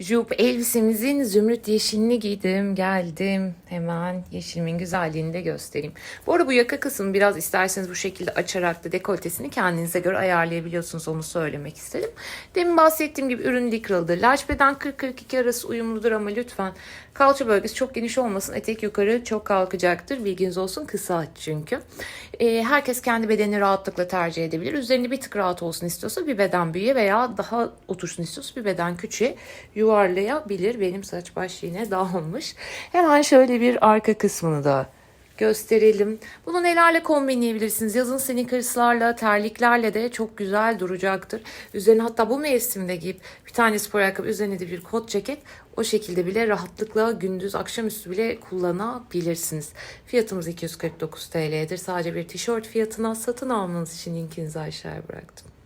Jup elbisemizin zümrüt yeşilini giydim. Geldim. Hemen yeşilimin güzelliğini de göstereyim. Bu arada bu yaka kısmını biraz isterseniz bu şekilde açarak da dekoltesini kendinize göre ayarlayabiliyorsunuz. Onu söylemek istedim. Demin bahsettiğim gibi ürün likralıdır. Large beden 40-42 arası uyumludur ama lütfen kalça bölgesi çok geniş olmasın. Etek yukarı çok kalkacaktır. Bilginiz olsun kısa çünkü. Ee, herkes kendi bedenini rahatlıkla tercih edebilir. Üzerinde bir tık rahat olsun istiyorsa bir beden büyüğe veya daha otursun istiyorsa bir beden küçüğe yuvarlayabilir. Benim saç baş yine dağılmış. Hemen şöyle bir arka kısmını da gösterelim. Bunu nelerle kombinleyebilirsiniz? Yazın sneakerslarla, terliklerle de çok güzel duracaktır. Üzerine hatta bu mevsimde giyip bir tane spor ayakkabı üzerine de bir kot ceket o şekilde bile rahatlıkla gündüz akşamüstü bile kullanabilirsiniz. Fiyatımız 249 TL'dir. Sadece bir tişört fiyatına satın almanız için linkinizi aşağıya bıraktım.